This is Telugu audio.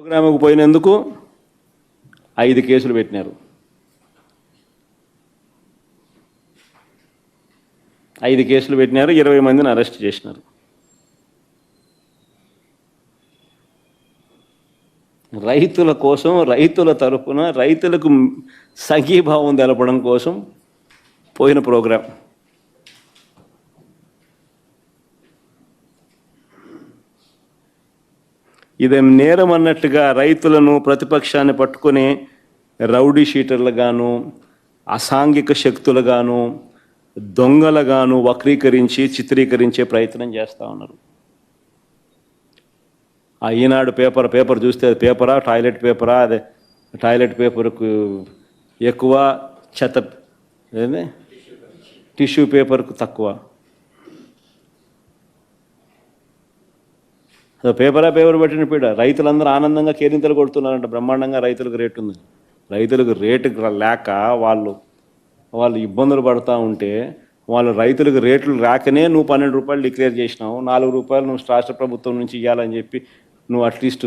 ప్రోగ్రాముకు పోయినందుకు ఐదు కేసులు పెట్టినారు. ఐదు కేసులు పెట్టినారు ఇరవై మందిని అరెస్ట్ చేసినారు. రైతుల కోసం రైతుల తరఫున రైతులకు సంఘీభావం తెలపడం కోసం పోయిన ప్రోగ్రాం. ఇది నేరం అన్నట్టుగా రైతులను ప్రతిపక్షాన్ని పట్టుకొని రౌడీ షీటర్లుగాను అసాంఘిక శక్తులుగాను దొంగలుగాను వక్రీకరించి చిత్రీకరించే ప్రయత్నం చేస్తూ ఉన్నారు. ఆ ఈనాడు పేపర్ పేపర్ చూస్తే అది పేపరా టాయిలెట్ పేపరా అదే టాయిలెట్ పేపర్కు ఎక్కువ చెత్త టిష్యూ పేపర్కు తక్కువ. పేపరా పేపర్ పెట్టిన పీడ. రైతులందరూ ఆనందంగా కేరింతలు కొడుతున్నారంట. బ్రహ్మాండంగా రైతులకు రేటు ఉంది. రైతులకు రేటు లేక వాళ్ళు వాళ్ళు ఇబ్బందులు పడుతూ ఉంటే వాళ్ళు రైతులకు రేట్లు రాకనే నువ్వు పన్నెండు రూపాయలు డిక్లేర్ చేసినావు. నాలుగు రూపాయలు నువ్వు రాష్ట్ర ప్రభుత్వం నుంచి ఇవ్వాలని చెప్పి నువ్వు అట్లీస్ట్